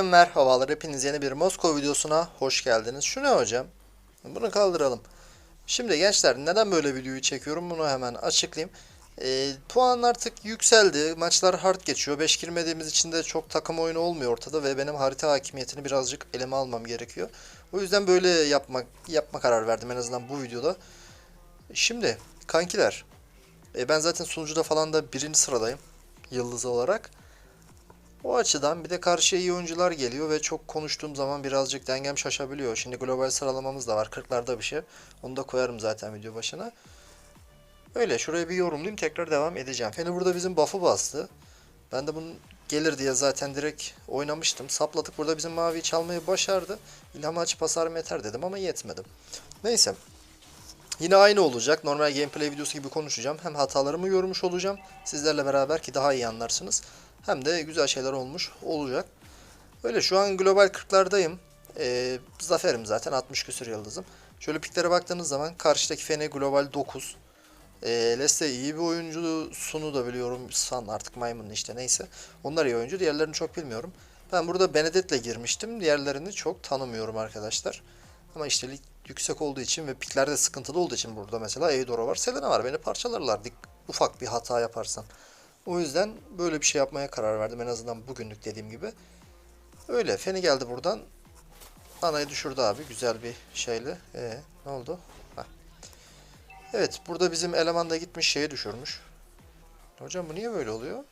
Öncelikle merhabalar. Hepiniz yeni bir Moskova videosuna hoş geldiniz. Şu ne hocam? Bunu kaldıralım. Şimdi gençler neden böyle videoyu çekiyorum bunu hemen açıklayayım. Ee, puan artık yükseldi. Maçlar hard geçiyor. 5 girmediğimiz için de çok takım oyunu olmuyor ortada ve benim harita hakimiyetini birazcık elime almam gerekiyor. O yüzden böyle yapmak yapma karar verdim en azından bu videoda. Şimdi kankiler e, ben zaten sunucuda falan da birinci sıradayım yıldız olarak. O açıdan bir de karşıya iyi oyuncular geliyor ve çok konuştuğum zaman birazcık dengem şaşabiliyor. Şimdi global sıralamamız da var. 40'larda bir şey. Onu da koyarım zaten video başına. Öyle şuraya bir yorumlayayım tekrar devam edeceğim. Feni burada bizim buff'ı bastı. Ben de bunun gelir diye zaten direkt oynamıştım. Sapladık burada bizim maviyi çalmayı başardı. İlham açıp hasarım yeter dedim ama yetmedim. Neyse. Yine aynı olacak. Normal gameplay videosu gibi konuşacağım. Hem hatalarımı yormuş olacağım. Sizlerle beraber ki daha iyi anlarsınız. Hem de güzel şeyler olmuş olacak. Öyle şu an global 40'lardayım. Ee, zaferim zaten 60 küsür yıldızım. Şöyle piklere baktığınız zaman karşıdaki Fene global 9. E, Leste iyi bir oyuncu Sunu da biliyorum. San artık maymun işte neyse. Onlar iyi oyuncu. Diğerlerini çok bilmiyorum. Ben burada Benedett'le girmiştim. Diğerlerini çok tanımıyorum arkadaşlar. Ama işte yüksek olduğu için ve piklerde sıkıntılı olduğu için burada mesela Eudora var. Selena var. Beni parçalarlar dik- ufak bir hata yaparsam. O yüzden böyle bir şey yapmaya karar verdim. En azından bugünlük dediğim gibi. Öyle. Feni geldi buradan. Anayı düşürdü abi. Güzel bir şeyle. Ee, ne oldu? Heh. Evet. Burada bizim eleman da gitmiş şeye düşürmüş. Hocam bu niye böyle oluyor?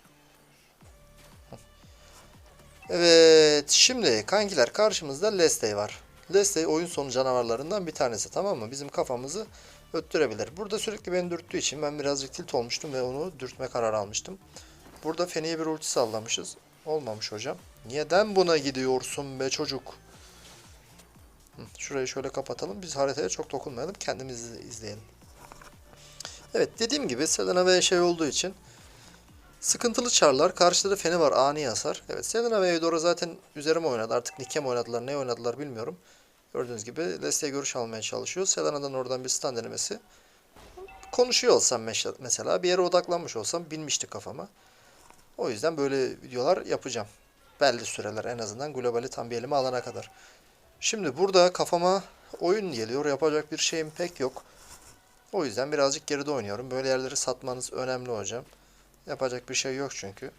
Evet. Şimdi kankiler karşımızda Lestey var. Lestey oyun sonu canavarlarından bir tanesi tamam mı? Bizim kafamızı öttürebilir. Burada sürekli beni dürttüğü için ben birazcık tilt olmuştum ve onu dürtme kararı almıştım. Burada Feni'ye bir ulti sallamışız. Olmamış hocam. Neden buna gidiyorsun be çocuk? Şurayı şöyle kapatalım. Biz haritaya çok dokunmayalım. Kendimiz izleyelim. Evet dediğim gibi Selena ve şey olduğu için sıkıntılı çarlar. Karşıda da Feni var ani hasar. Evet Selena ve Eudora zaten üzerime oynadı. Artık Nikem oynadılar ne oynadılar bilmiyorum. Gördüğünüz gibi Leslie'ye görüş almaya çalışıyor. Selena'dan oradan bir stun denemesi. Konuşuyor olsam mesela bir yere odaklanmış olsam binmişti kafama. O yüzden böyle videolar yapacağım. Belli süreler en azından globali tam bir elime alana kadar. Şimdi burada kafama oyun geliyor. Yapacak bir şeyim pek yok. O yüzden birazcık geride oynuyorum. Böyle yerleri satmanız önemli hocam. Yapacak bir şey yok çünkü.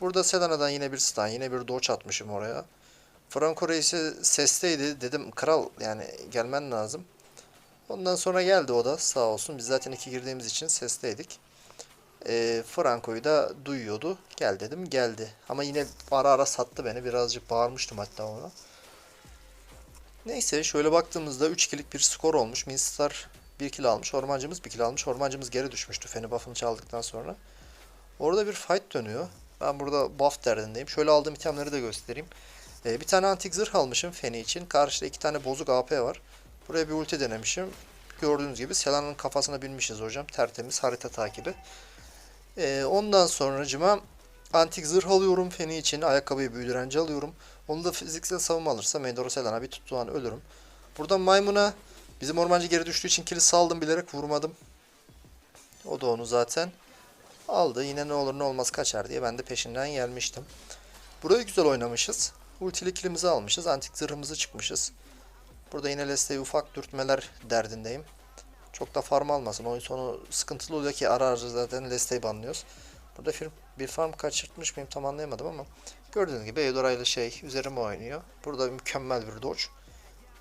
Burada Selena'dan yine bir stun, yine bir dodge atmışım oraya. Franco Reis'i sesteydi. Dedim kral yani gelmen lazım. Ondan sonra geldi o da sağ olsun. Biz zaten iki girdiğimiz için sesteydik. E, Franco'yu da duyuyordu. Gel dedim geldi. Ama yine ara ara sattı beni. Birazcık bağırmıştım hatta ona. Neyse şöyle baktığımızda 3-2'lik bir skor olmuş. Minstar 1 kill almış. Ormancımız 1 kill almış. Ormancımız geri düşmüştü Feni buff'ını çaldıktan sonra. Orada bir fight dönüyor. Ben burada buff derdindeyim. Şöyle aldığım itemleri de göstereyim. Ee, bir tane antik zırh almışım Feni için. Karşıda iki tane bozuk AP var. Buraya bir ulti denemişim. Gördüğünüz gibi Selan'ın kafasına binmişiz hocam. Tertemiz harita takibi. Ee, ondan sonracıma antik zırh alıyorum Feni için. Ayakkabıyı büyü direnci alıyorum. Onu da fiziksel savunma alırsam Endoro Selan'a bir tuttuğu an ölürüm. Buradan maymuna bizim ormancı geri düştüğü için kili saldım bilerek vurmadım. O da onu zaten aldı. Yine ne olur ne olmaz kaçar diye ben de peşinden gelmiştim. Burayı güzel oynamışız. Ultili kilimizi almışız. Antik zırhımızı çıkmışız. Burada yine Leslie'ye ufak dürtmeler derdindeyim. Çok da farm almasın. Oyun sonu sıkıntılı oluyor ki ara ara zaten Leslie'yi banlıyoruz. Burada bir farm kaçırtmış mıyım tam anlayamadım ama gördüğünüz gibi Eudora ile şey üzerime oynuyor. Burada mükemmel bir dodge.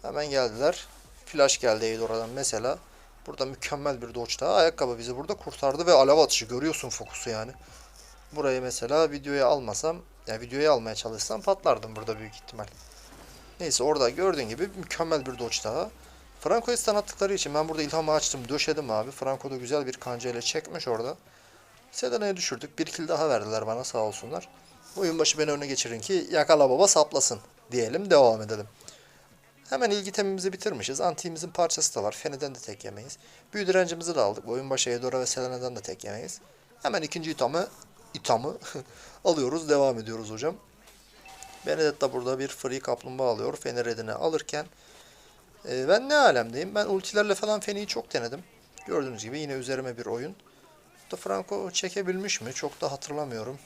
Hemen geldiler. Flash geldi Eudora'dan mesela. Burada mükemmel bir dodge daha. Ayakkabı bizi burada kurtardı ve alev atışı görüyorsun fokusu yani. Burayı mesela videoya almasam, yani videoya almaya çalışsam patlardım burada büyük ihtimal. Neyse orada gördüğün gibi mükemmel bir dodge daha. Franco'yu stun attıkları için ben burada ilhamı açtım, döşedim abi. Franco da güzel bir kanca ile çekmiş orada. Selena'yı düşürdük. Bir kill daha verdiler bana sağ olsunlar. Oyun başı beni öne geçirin ki yakala baba saplasın diyelim devam edelim. Hemen ilgi temimizi bitirmişiz. Antiğimizin parçası da var. Feniden de tek yemeyiz. Büyü direncimizi de aldık. Oyun başı Eudora ve Selena'dan da tek yemeyiz. Hemen ikinci itamı, itamı alıyoruz. Devam ediyoruz hocam. Benedetta burada bir free kaplumbağa alıyor. Fener edine alırken. e, ben ne alemdeyim? Ben ultilerle falan Feni'yi çok denedim. Gördüğünüz gibi yine üzerime bir oyun. Da Franco çekebilmiş mi? Çok da hatırlamıyorum.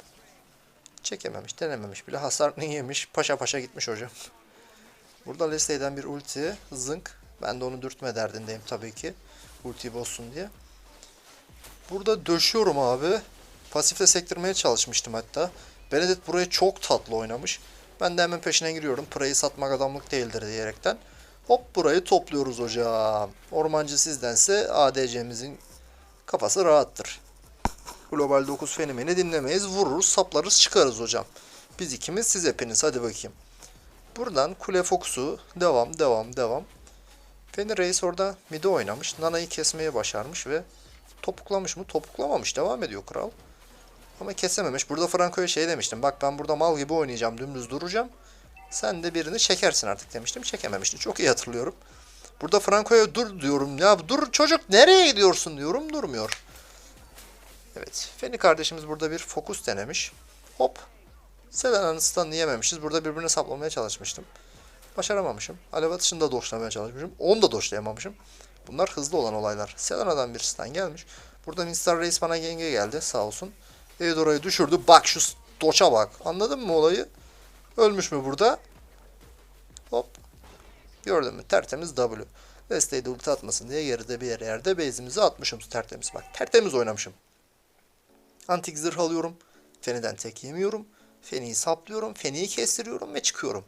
Çekememiş, denememiş bile. Hasarını yemiş. Paşa paşa gitmiş hocam. Burada Leslie'den bir ulti. Zınk. Ben de onu dürtme derdindeyim tabii ki. Ultiyi bozsun diye. Burada döşüyorum abi. Pasifle sektirmeye çalışmıştım hatta. Benedict burayı çok tatlı oynamış. Ben de hemen peşine giriyorum. Prayı satmak adamlık değildir diyerekten. Hop burayı topluyoruz hocam. Ormancı sizdense ADC'mizin kafası rahattır. Global 9 fenomeni dinlemeyiz. Vururuz, saplarız, çıkarız hocam. Biz ikimiz, siz hepiniz. Hadi bakayım. Buradan kule fokusu. Devam, devam, devam. Feni Reis orada midi oynamış. Nana'yı kesmeyi başarmış ve topuklamış mı? Topuklamamış. Devam ediyor kral. Ama kesememiş. Burada Franco'ya şey demiştim. Bak ben burada mal gibi oynayacağım. Dümdüz duracağım. Sen de birini çekersin artık demiştim. Çekememişti. Çok iyi hatırlıyorum. Burada Franco'ya dur diyorum. Ya dur çocuk nereye gidiyorsun diyorum. Durmuyor. Evet. Feni kardeşimiz burada bir fokus denemiş. Hop. Selena'nın stun'ını yememişiz. Burada birbirine saplamaya çalışmıştım. Başaramamışım. Alev atışını da doşlamaya çalışmışım. Onu da doşlayamamışım. Bunlar hızlı olan olaylar. Selena'dan bir stun gelmiş. Burada Minstar Reis bana genge geldi sağ olsun. Eudora'yı düşürdü. Bak şu doça bak. Anladın mı olayı? Ölmüş mü burada? Hop. Gördün mü? Tertemiz W. Desteği de ulti atmasın diye geride bir yere yerde base'imizi atmışım tertemiz. Bak tertemiz oynamışım. Antik zırh alıyorum. Feniden tek yemiyorum. Feni'yi saplıyorum. Feni'yi kestiriyorum ve çıkıyorum.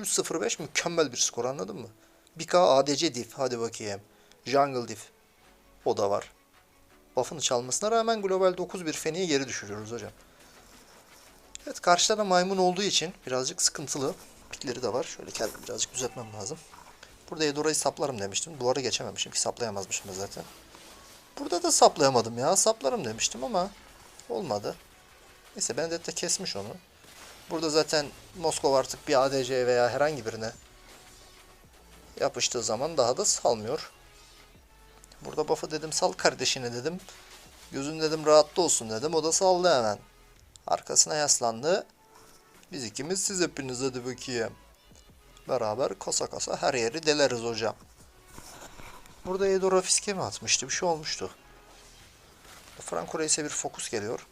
3-0-5 mükemmel bir skor anladın mı? 1K ADC diff. Hadi bakayım. Jungle diff. O da var. Buff'ını çalmasına rağmen global 9 bir Feni'yi geri düşürüyoruz hocam. Evet karşıda da maymun olduğu için birazcık sıkıntılı. Pikleri de var. Şöyle kendimi birazcık düzeltmem lazım. Burada Edora'yı saplarım demiştim. Duvarı geçememişim ki saplayamazmışım da zaten. Burada da saplayamadım ya. Saplarım demiştim ama olmadı. Neyse Benedetta kesmiş onu. Burada zaten Moskova artık bir ADC veya herhangi birine yapıştığı zaman daha da salmıyor. Burada buff'ı dedim sal kardeşine dedim. Gözün dedim rahatlı olsun dedim. O da saldı hemen. Arkasına yaslandı. Biz ikimiz siz hepiniz hadi bakayım. Beraber kasa kasa her yeri deleriz hocam. Burada Edora fiske mi atmıştı? Bir şey olmuştu. Franco Reis'e bir fokus geliyor.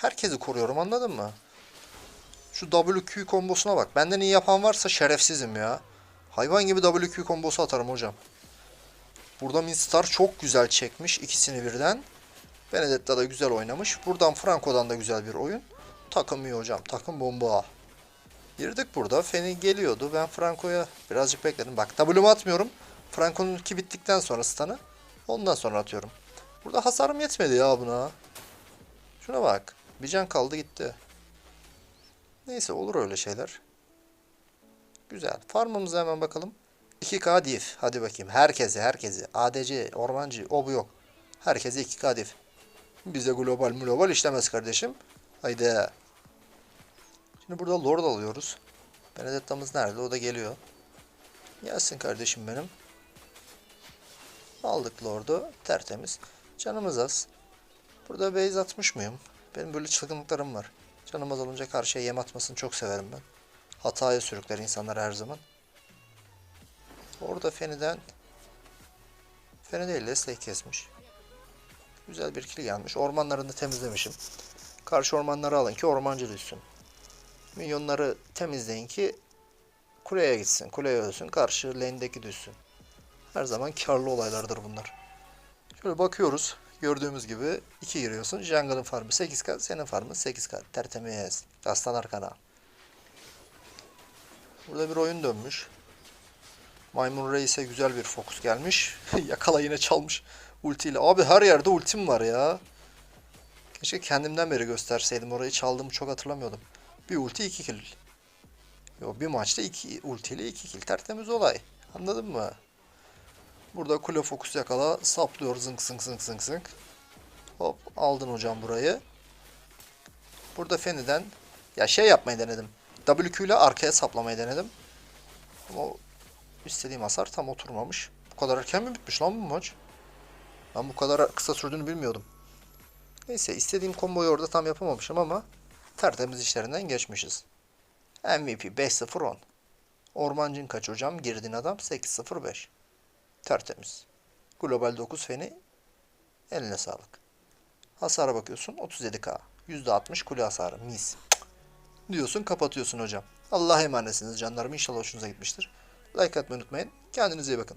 Herkesi koruyorum anladın mı? Şu WQ kombosuna bak. Benden iyi yapan varsa şerefsizim ya. Hayvan gibi WQ kombosu atarım hocam. Burada Minstar çok güzel çekmiş ikisini birden. Benedetta da güzel oynamış. Buradan Franco'dan da güzel bir oyun. Takım iyi hocam. Takım bomba. Girdik burada. Feni geliyordu. Ben Franco'ya birazcık bekledim. Bak W'mu atmıyorum. Franco'nun ki bittikten sonra stun'ı. Ondan sonra atıyorum. Burada hasarım yetmedi ya buna. Şuna bak. Bir can kaldı gitti. Neyse olur öyle şeyler. Güzel. Farmımıza hemen bakalım. 2K diff. Hadi bakayım. Herkese herkese. ADC, ormancı, o bu yok. Herkese 2K diff. Bize global global işlemez kardeşim. Haydi. Şimdi burada Lord alıyoruz. Benedetta'mız nerede? O da geliyor. Gelsin kardeşim benim. Aldık Lord'u. Tertemiz. Canımız az. Burada base atmış mıyım? Benim böyle çılgınlıklarım var. Canım az olunca karşıya yem atmasını çok severim ben. Hataya sürükler insanlar her zaman. Orada Feni'den Feni değil Leslie kesmiş. Güzel bir kill gelmiş. Ormanlarını temizlemişim. Karşı ormanları alın ki ormancı düşsün. Minyonları temizleyin ki kuleye gitsin. Kuleye ölsün. Karşı lane'deki düşsün. Her zaman karlı olaylardır bunlar. Şöyle bakıyoruz. Gördüğümüz gibi 2 giriyorsun. Jungle'ın farmı 8k, senin farmın 8k. Tertemiz. Aslan arkana. Burada bir oyun dönmüş. Maymun Reis'e güzel bir fokus gelmiş. Yakala yine çalmış ultiyle. Abi her yerde ultim var ya. Keşke kendimden beri gösterseydim. Orayı çaldığımı çok hatırlamıyordum. Bir ulti 2 kill. Yo bir maçta 2 ultiyle 2 kill. Tertemiz olay. Anladın mı? Burada kule fokus yakala. Saplıyor zınk zınk zınk zınk zınk. Hop aldın hocam burayı. Burada Feni'den ya şey yapmayı denedim. WQ ile arkaya saplamayı denedim. Ama istediğim hasar tam oturmamış. Bu kadar erken mi bitmiş lan bu maç? Ben bu kadar kısa sürdüğünü bilmiyordum. Neyse istediğim komboyu orada tam yapamamışım ama tertemiz işlerinden geçmişiz. MVP 5-0-10. Ormancın kaç hocam? Girdin adam 8-0-5. Tertemiz. Global 9 feni eline sağlık. Hasara bakıyorsun 37k. %60 kule hasarı. Mis. diyorsun kapatıyorsun hocam. Allah'a emanetsiniz canlarım. İnşallah hoşunuza gitmiştir. Like atmayı unutmayın. Kendinize iyi bakın.